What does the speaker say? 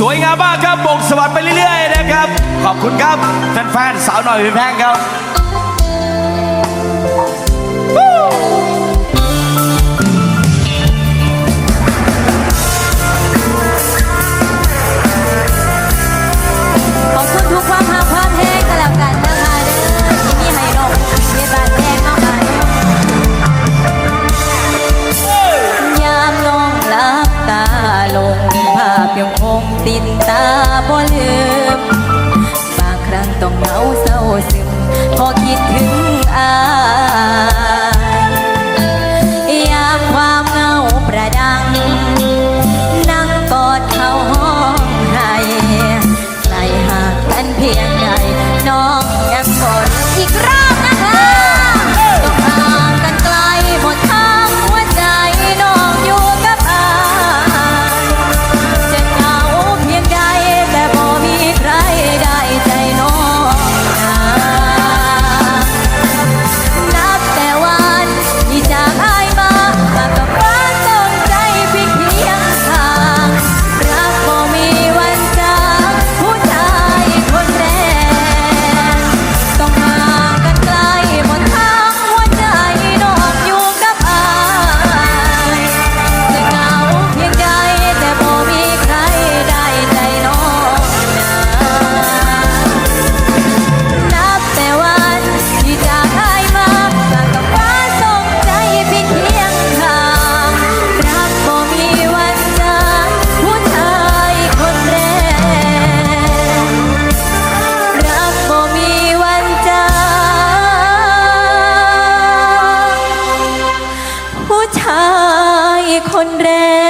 สวรรค์ไปเรื่อยๆนะครับ ขอบคุณครับแฟนๆสาวหน่อยพี่แพงครับขอบคุณทุกความหักความแห้งก็แล้วกันนะคะเด้อที่มีให้น้องเมียบาดแดงน้องกันยยามน้องหลับตาลง ยังคงติดตาบ่ลืมบางครั้งต้องเหงาเศร้าซึม พอคิดถึงอายยามความเหงาประดัง นั่งกอดเขาห้องให้ไกลห่างกันเพียงใดน้องยังกอดอีกร คนแรก